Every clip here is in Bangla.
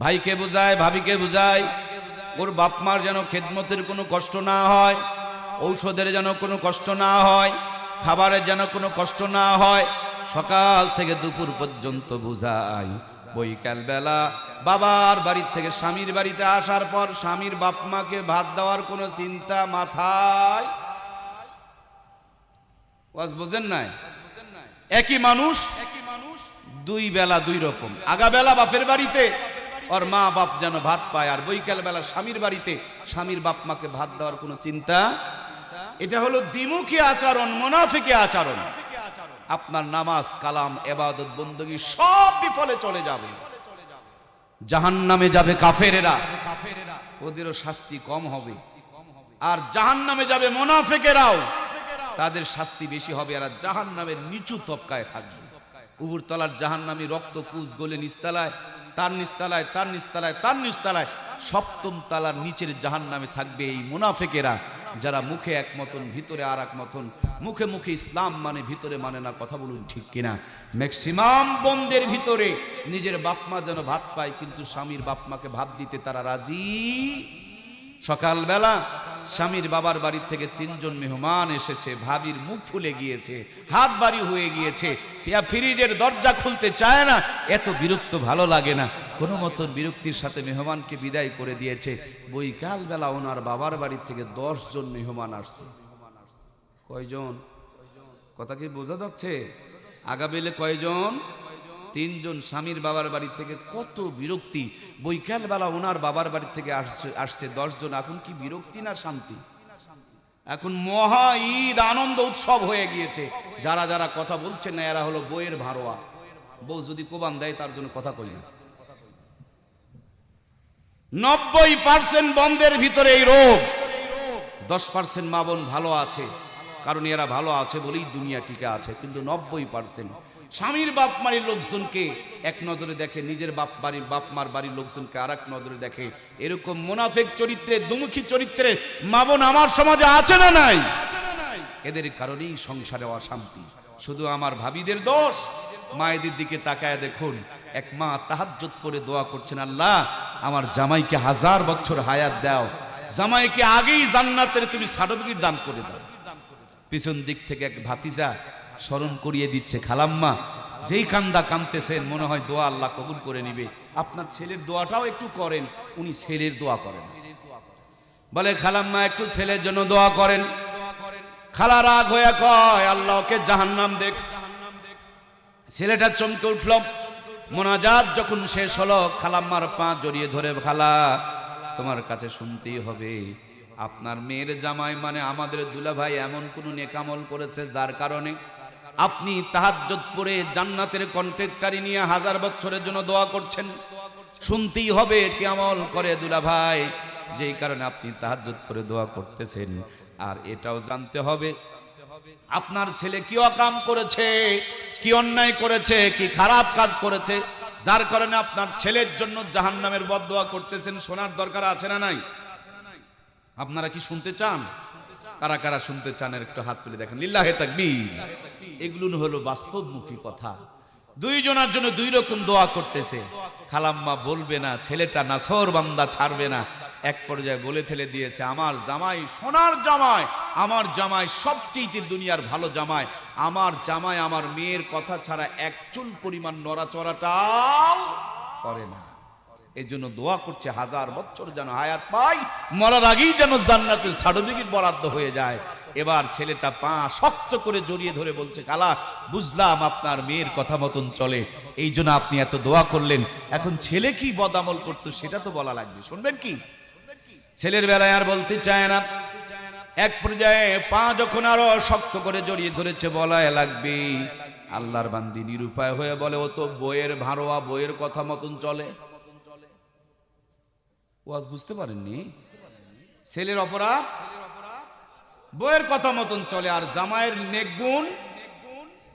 ভাইকে বুঝায়, ভাবিকে বুঝায়। ওর বাপ মার যেন খেদমতের কোনো কষ্ট না হয়, ঔষধের যেন কোনো কষ্ট না হয়, খাবারের যেন কোনো কষ্ট না হয়। সকাল থেকে দুপুর পর্যন্ত বুঝাই বৈকাল বেলা বাবার বাড়ির থেকে স্বামীর বাড়িতে আসার পর স্বামীর বাপ মাকে ভাত দেওয়ার কোনো চিন্তা মাথায়? বোঝেন নাই? একই মানুষ? দুই বেলা দুই রকম। আগা বেলা বাপের বাড়িতে ওর মা বাপ যেন ভাত পায়। আর বৈকাল বেলা স্বামীর বাড়িতে স্বামীর বাপ মাকে ভাত দেওয়ার কোনো চিন্তা? এটা হলো দ্বিমুখী আচরণ, মোনাফিকে আচরণ। আপনার নামাজ, কালাম, এবাদত বন্দী সব বিফলে চলে যাবে। জাহান নামে যাবে কাফেরেরা। ওদেরও শাস্তি কম হবে। আর জাহান নামে যাবে মোনাফেকেরাও। তাদের শাস্তি বেশি হবে আর জাহান নামের নিচু তবকায় থাকবে। উহুর তলার জাহান নামী রক্ত কুচ গলে, নিস্তালায় তার নিস্তালায় তার নিস্তালায় তার নিস্তালায়। সপ্তম তালার নিচের জাহান নামে থাকবে এই মুনাফেকেরা, যারা মুখে এক মতন, ভিতরে আর এক মতন। মুখে মুখে ইসলাম মানে ভিতরে মানে না, কথা বলুন ঠিক কিনা? ম্যাক্সিমাম বন্ধের ভিতরে নিজের বাপমা যেন ভাত পায়, কিন্তু স্বামীর বাপমাকে ভাত দিতে তারা রাজি? সকালবেলা স্বামীর বাবার বাড়ির থেকে তিনজন মেহমান এসেছে, ভাবির মুখ ফুলে গিয়েছে, হাত বাড়ি হয়ে গিয়েছে। ফ্রিজের দরজা খুলতে চায় না, এত বিরক্ত ভালো লাগে না। কোনো মতন বিরক্তির সাথে মেহমানকে বিদায় করে দিয়েছে। বৈকাল বেলা ওনার বাবার বাড়ির থেকে দশ জন মেহমান আসছে। কয়জন? কথা কি বোঝা যাচ্ছে? আগাবেলে কয়জন? তিনজন স্বামীর বাবার বাড়ি থেকে কত বিরক্তি। বৈকাল বেলা ওনার বাবার বাড়ি থেকে আসছে আসছে দশজন। এখন কি বিরক্তি না শান্তি? এখন মহা ঈদ, আনন্দ, উৎসব হয়ে গিয়েছে। যারা যারা কথা বলছেন না, এরা হলো বইয়ের ভারোয়া। বউ যদি কোবান দেয়, তার জন্য কথা কই না। নব্বই পার্সেন্ট বন্ধের ভিতরে এই রোগ। দশ পার্সেন্ট মা বোন ভালো আছে। কারণ এরা ভালো আছে বলেই দুনিয়া টিকে আছে। কিন্তু নব্বই পার্সেন্ট স্বামীর বাপ মারির লোকজনকে এক নজরে দেখে, নিজের বাপ বাড়ির, বাপ মার বাড়ির লোকজনকে আর এক নজরে দেখে, এরকম মোনাফেক চরিত্রে, দুমুখী চরিত্রে মা বোন আমার সমাজে আছে না নাই? এদের কারণেই সংসারে অশান্তি। শুধু আমার ভাবিদের দোষ। মায়েদের দিকে তাকায় দেখুন, এক মা তাহাজ্জত করে দোয়া করছেন, আল্লাহ, আমার জামাইকে হাজার বছর হায়াত দাও। জামাইকে আগেই জান্নাতের তুমি সার্টিফিকেট দান করে দাও। পিছন দিক থেকে এক ভাতিজা স্মরণ করিয়ে দিচ্ছে, খালাম্মা, যেই কান্দা কামতেছেন মনে হয় দোয়া আল্লাহ কবুল করে নিবে। আপনার ছেলের দোয়াটাও একটু করেন, উনি ছেলের দোয়া করেন। বলে, খালাম্মা, একটু ছেলের জন্য দোয়া করেন। খালা রাগ হয়ে কয় আল্লাহকে জাহান্নাম দেখ। ছেলেটা চমকে উঠল। মোনাজাত যখন শেষ হলো, খালাম্মার পা জড়িয়ে ধরে, খালা, তোমার কাছে শুনতেই হবে, আপনার মেয়ের জামাই মানে আমাদের দুলাভাই এমন কোন নেকামল করেছে যার কারণে আপনি তাহাজ্জত পরে জান্নাতের কন্ট্রাক্টারি নিয়ে হাজার বছরের জন্য দোয়া করছেন। শুনতেই হবে কি আমল করে দুলাভাই। যেই কারণে আপনি তাহাজ্জত পরে দোয়া করতেছেন। আর এটাও জানতে হবে, আপনার ছেলে কি অকাম করেছে, কি অন্যায় করেছে, কি খারাপ কাজ করেছে, যার কারণে আপনার ছেলের জন্য জাহান্নামের বদদোয়া করতেছেন শোনার দরকার আছে না নাই? আপনারা কি শুনতে চান? কারা কারা শুনতে চান? একটু হাত তুলে দেখেন। লিল্লাহে তাকবীর। এগুলো হলো বাস্তবমুখী কথা। দুইজনের জন্য দুই রকম দোয়া করতেছে। খালাম্মা বলবে না, ছেলেটা নাসর বান্দা ছাড়বে না। এক পর্যায়ে বলে ফেলে দিয়েছে, আমার জামাই, সোনার জামাই, আমার জামাই সবচেয়ে দুনিয়ার ভালো জামাই। আমার জামাই আমার মেয়ের কথা ছাড়া এক চুল পরিমাণ নড়াচড়াটাও করে না। এই জন্য দোয়া করছে, হাজার বছর যেন হায়াত পাই, মরার আগেই যেন জান্নাতের সার্টিফিকেট বরাদ্দ হয়ে যায়। এবার ছেলেটা পা শক্ত করে জড়িয়ে ধরে বলছে, কালা, বুঝলাম আপনার মেয়ের কথা মতন চলে। এই জন্য আপনি এত দোয়া করলেন। এখন ছেলে কি বদামল করতো সেটা তো বলা লাগবে। শুনবেন কি? ছেলের বেলায় আর বলতে চায় না। এক পর্যায়ে পা যখন আরও শক্ত করে জড়িয়ে ধরেছে, বলায় লাগবে, আল্লাহর বান্দি নিরুপায় হয়ে বলে, ও তো বইয়ের ভারোয়া বইয়ের কথা মতন চলে। ওয়াজ বুঝতে পারেননি। ছেলের অপরাধ? বইয়ের কথা মতন চলে আর জামাইয়ের নেগুণ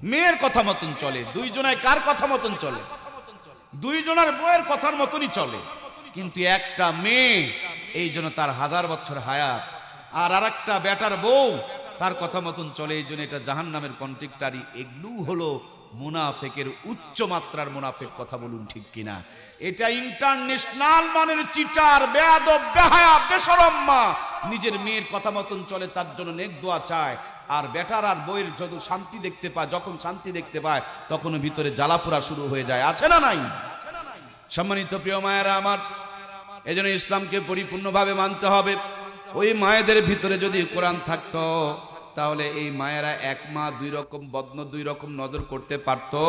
মেয়ের কথা মতন চলে। দুইজনায় কার কথা মতন চলে? দুইজনের বইয়ের কথার মতনই চলে। কিন্তু একটা মেয়ে, এই জন্য তার হাজার বছর হায়াত। আর আর একটা বেটার বউ, তার কথা মতন চলে। এই জন্য এটা জাহান নামের কন্ট্রিক্টারি এগুলো হলো মুনাফেকের উচ্চ মাত্রার মুনাফেক কথা বলুন ঠিক কিনা। এটা ইন্টারন্যাশনাল মানের চিটার, বেয়াদব, বেহায়া, বেসরম্মা। নিজের মেয়ের কথা মতন চলে, তার জন্য নেক দোয়া চায়। আর বেটার আর বইয়ের যত শান্তি দেখতে পায়, যখন শান্তি দেখতে পায় তখন ভিতরে জ্বালাপুরা শুরু হয়ে যায়। আছে না নাই? সম্মানিত প্রিয় মায়েরা আমার, এজন্য ইসলামকে পরিপূর্ণভাবে মানতে হবে। ওই মায়েদের ভিতরে যদি কোরআন থাকতো তাহলে এই মায়েরা এক মা দুই রকম বদন দুই রকম নজর করতে পারতো।